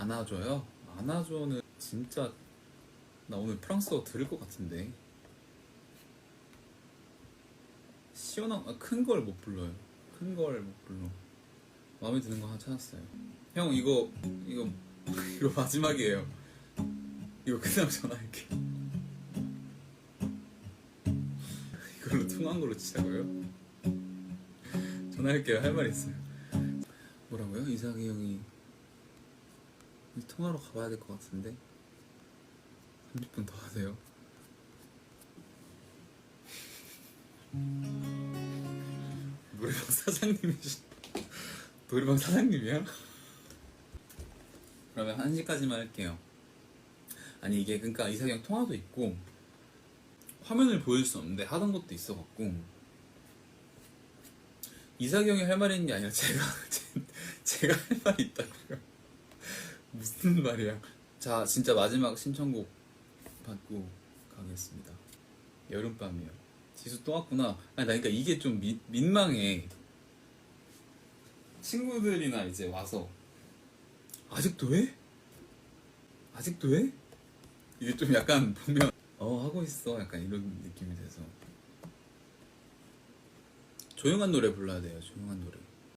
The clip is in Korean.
안아줘요? 안아줘는 진짜 나 오늘 프랑스어 들을 것 같은데. 시원한 큰걸 못 불러요. 큰 걸 못 불러. 마음에 드는 거 하나 찾았어요. 형 이거 이거 이거 마지막이에요. 이거 끝나고 전화할게. 이걸로 통화한 걸로 치자고요? 전화할게요. 할 말 있어요. 뭐라고요? 이상희 형이 이 통화로 가봐야 될 것 같은데. 30분 더 하세요. 노래방 사장님이시 노래방 사장님이야? 그러면 1시까지만 할게요. 아니 이게 그러니까 형 통화도 있고 화면을 보여줄 수 없는데 하던 것도 있어갖고. 형이 할 말이 있는 게 아니라 제가 제, 제가 할 말이 있다고요 무슨 말이야? 자 진짜 마지막 신청곡 받고 가겠습니다. 여름밤이요. 지수 또 왔구나. 아니 나 그러니까 이게 좀 미, 민망해. 친구들이나 이제 와서. 아직도 해? 아직도 해? 이게 좀 약간 보면 어 하고 있어. 약간 이런 느낌이 돼서. 조용한 노래 불러야 돼요 조용한 노래